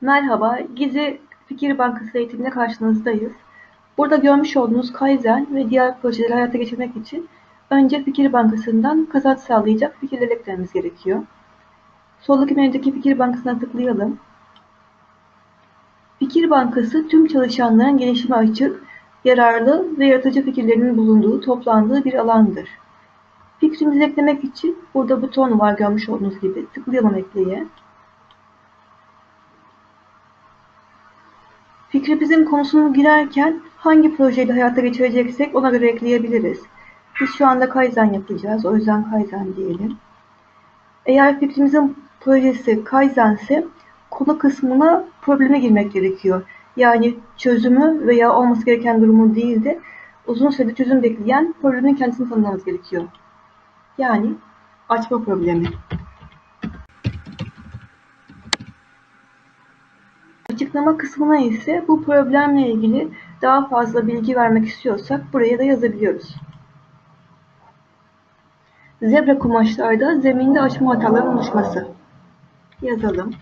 Merhaba, Gezi Fikir Bankası eğitimine karşınızdayız. Burada görmüş olduğunuz Kaizen ve diğer projeleri hayata geçirmek için önce Fikir Bankası'ndan kazanç sağlayacak fikirleri eklememiz gerekiyor. Soldaki menüdeki Fikir Bankası'na tıklayalım. Fikir Bankası tüm çalışanların gelişime açık, yararlı ve yaratıcı fikirlerinin bulunduğu, toplandığı bir alandır. Fikrimizi eklemek için burada buton var görmüş olduğunuz gibi. Tıklayalım ekleye. Fikrimizin konusunu girerken hangi projeyi hayata geçireceksek ona göre ekleyebiliriz. Biz şu anda Kaizen yapacağız. O yüzden Kaizen diyelim. Eğer fikrimizin projesi Kaizen ise konu kısmına probleme girmek gerekiyor. Yani çözümü veya olması gereken durumu değil de uzun sürede çözüm bekleyen problemin kendisini tanımlamamız gerekiyor. Yani açma problemi. Açıklama kısmına ise bu problemle ilgili daha fazla bilgi vermek istiyorsak buraya da yazabiliyoruz. Zebra kumaşlarda zeminde açma hatalarının oluşması. Yazalım.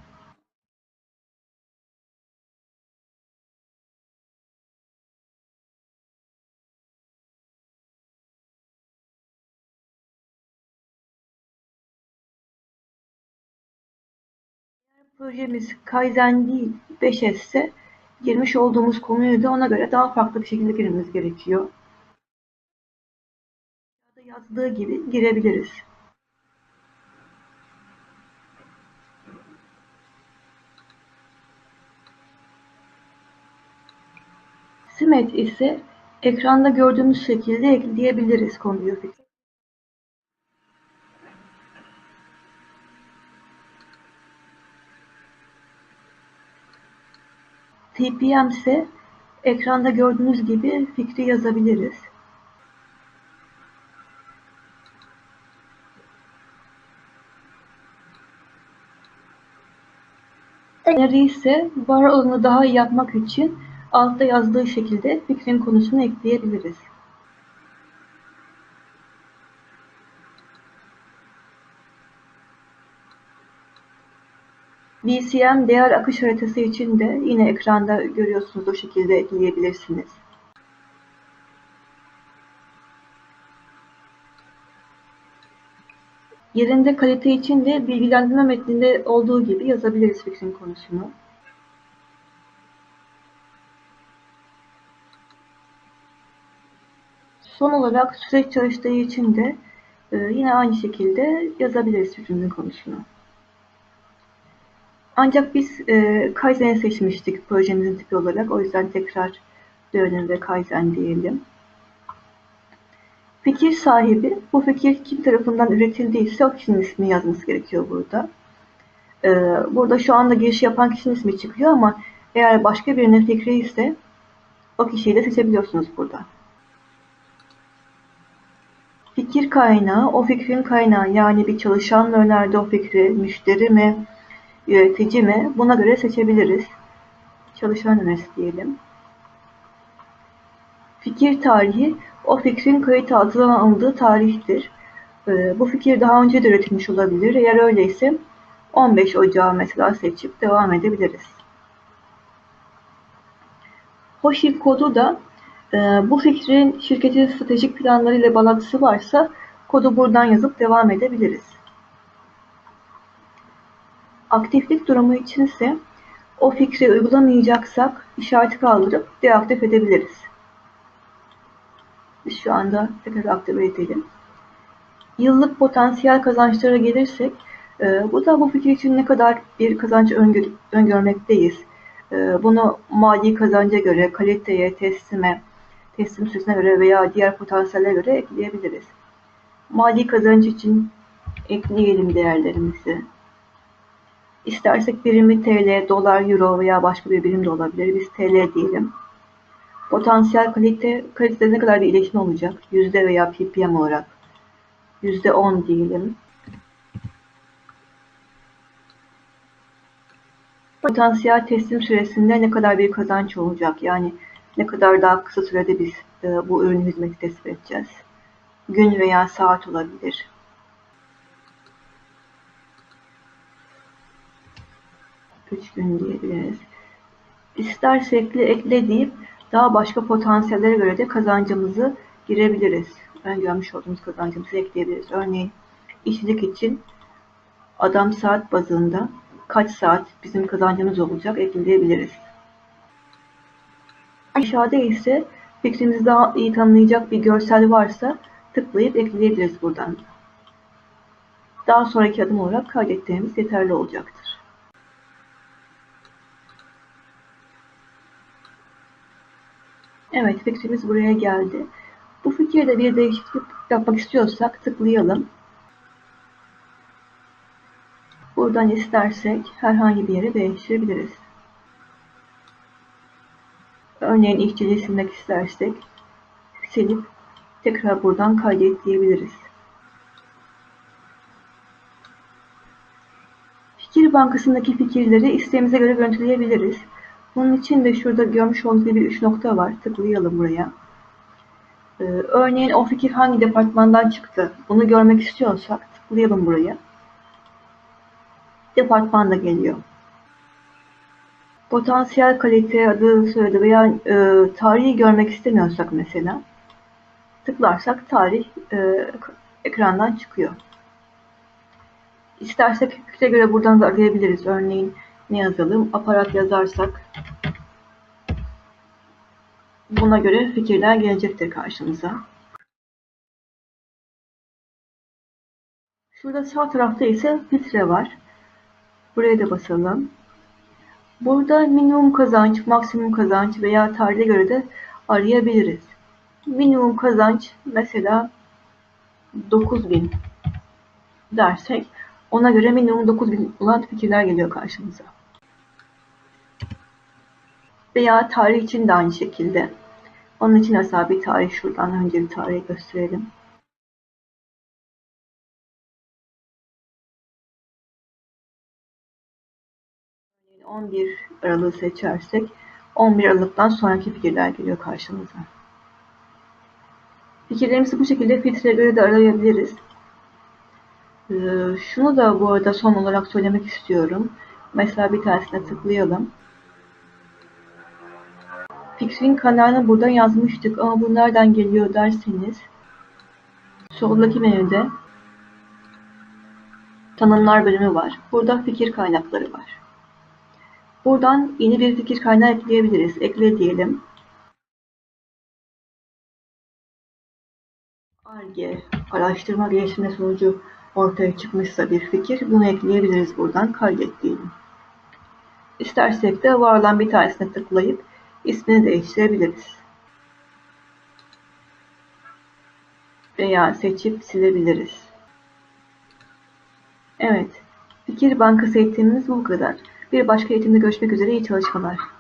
Projemiz Kaizen değil 5S ise girmiş olduğumuz konuyu da ona göre daha farklı bir şekilde girmemiz gerekiyor. Yazdığı gibi girebiliriz. Simet ise ekranda gördüğümüz şekilde ekleyebiliriz konuyu. İse ekranda gördüğünüz gibi fikri yazabiliriz. Öneri ise var olanı daha iyi yapmak için altta yazdığı şekilde fikrin konusunu ekleyebiliriz. DCM değer akış haritası için de yine ekranda görüyorsunuz o şekilde ekleyebilirsiniz. Yerinde kalite için de bilgilendirme metninde olduğu gibi yazabiliriz fikrin konusunu. Son olarak süreç çalıştığı için de e, yine aynı şekilde yazabiliriz fikrimizin konusunu. Ancak biz e, Kaizen'i seçmiştik projemizin tipi olarak. O yüzden tekrar dönelim ve Kaizen diyelim. Fikir sahibi, bu fikir kim tarafından üretildiyse o kişinin ismini yazması gerekiyor burada. Ee, burada şu anda giriş yapan kişinin ismi çıkıyor ama eğer başka birinin fikri ise o kişiyi de seçebiliyorsunuz burada. Fikir kaynağı, o fikrin kaynağı yani bir çalışan mı önerdi o fikri, müşteri mi, yönetici mi? Buna göre seçebiliriz. Çalışan önerisi diyelim. Fikir tarihi, o fikrin kayıt altına alındığı tarihtir. Ee, bu fikir daha önce de üretilmiş olabilir. Eğer öyleyse 15 Ocağı mesela seçip devam edebiliriz. Hoşi kodu da e, bu fikrin şirketin stratejik planları ile bağlantısı varsa kodu buradan yazıp devam edebiliriz. Aktiflik durumu için ise o fikri uygulamayacaksak işareti kaldırıp deaktif edebiliriz. Biz şu anda tekrar aktive edelim. Yıllık potansiyel kazançlara gelirsek, e, bu da bu fikir için ne kadar bir kazanç öngör öngörmekteyiz. E, bunu mali kazanca göre, kaliteye, teslime, teslim süresine göre veya diğer potansiyellere göre ekleyebiliriz. Mali kazanç için ekleyelim değerlerimizi. İstersek birimi TL, dolar, euro veya başka bir birim de olabilir. Biz TL diyelim. Potansiyel kalite, kalitede ne kadar bir iyileşme olacak? Yüzde veya ppm olarak. Yüzde on diyelim. Potansiyel teslim süresinde ne kadar bir kazanç olacak? Yani ne kadar daha kısa sürede biz e, bu ürün hizmeti tespit edeceğiz? Gün veya saat olabilir. 3 gün diyebiliriz. İstersek ekle deyip daha başka potansiyellere göre de kazancımızı girebiliriz. Ben görmüş olduğumuz kazancımızı ekleyebiliriz. Örneğin işçilik için adam saat bazında kaç saat bizim kazancımız olacak ekleyebiliriz. Aşağıda ise fikrimizi daha iyi tanımlayacak bir görsel varsa tıklayıp ekleyebiliriz buradan. Daha sonraki adım olarak kaydettiğimiz yeterli olacaktır. Evet fikrimiz buraya geldi. Bu fikirde bir değişiklik yapmak istiyorsak tıklayalım. Buradan istersek herhangi bir yere değiştirebiliriz. Örneğin işçiliği silmek istersek silip tekrar buradan kaydet diyebiliriz. Fikir Bankası'ndaki fikirleri isteğimize göre görüntüleyebiliriz. Bunun için de şurada görmüş olduğunuz gibi bir üç nokta var. Tıklayalım buraya. Ee, örneğin o fikir hangi departmandan çıktı? Bunu görmek istiyorsak tıklayalım buraya. Departman da geliyor. Potansiyel kalite adı soyadı veya e, tarihi görmek istemiyorsak mesela tıklarsak tarih e, ekrandan çıkıyor. İstersek fikre göre buradan da arayabiliriz. Örneğin ne yazalım? Aparat yazarsak buna göre fikirler gelecektir karşımıza. Şurada sağ tarafta ise filtre var. Buraya da basalım. Burada minimum kazanç, maksimum kazanç veya tarihe göre de arayabiliriz. Minimum kazanç mesela 9000 dersek ona göre minimum 9000 olan fikirler geliyor karşımıza. Veya tarih için de aynı şekilde. Onun için mesela bir tarih şuradan önce bir tarihi gösterelim. 11 Aralık'ı seçersek 11 Aralık'tan sonraki fikirler geliyor karşımıza. Fikirlerimizi bu şekilde filtreye göre de arayabiliriz. Ee, şunu da bu arada son olarak söylemek istiyorum. Mesela bir tanesine tıklayalım. Fikrin kanalını burada yazmıştık ama bu nereden geliyor derseniz soldaki menüde tanımlar bölümü var. Burada fikir kaynakları var. Buradan yeni bir fikir kaynağı ekleyebiliriz. Ekle diyelim. ARGE, araştırma geliştirme sonucu ortaya çıkmışsa bir fikir, bunu ekleyebiliriz buradan. Kaydet. İstersek de var olan bir tanesine tıklayıp ismini değiştirebiliriz. Veya seçip silebiliriz. Evet, fikir bankası eğitimimiz bu kadar. Bir başka eğitimde görüşmek üzere iyi çalışmalar.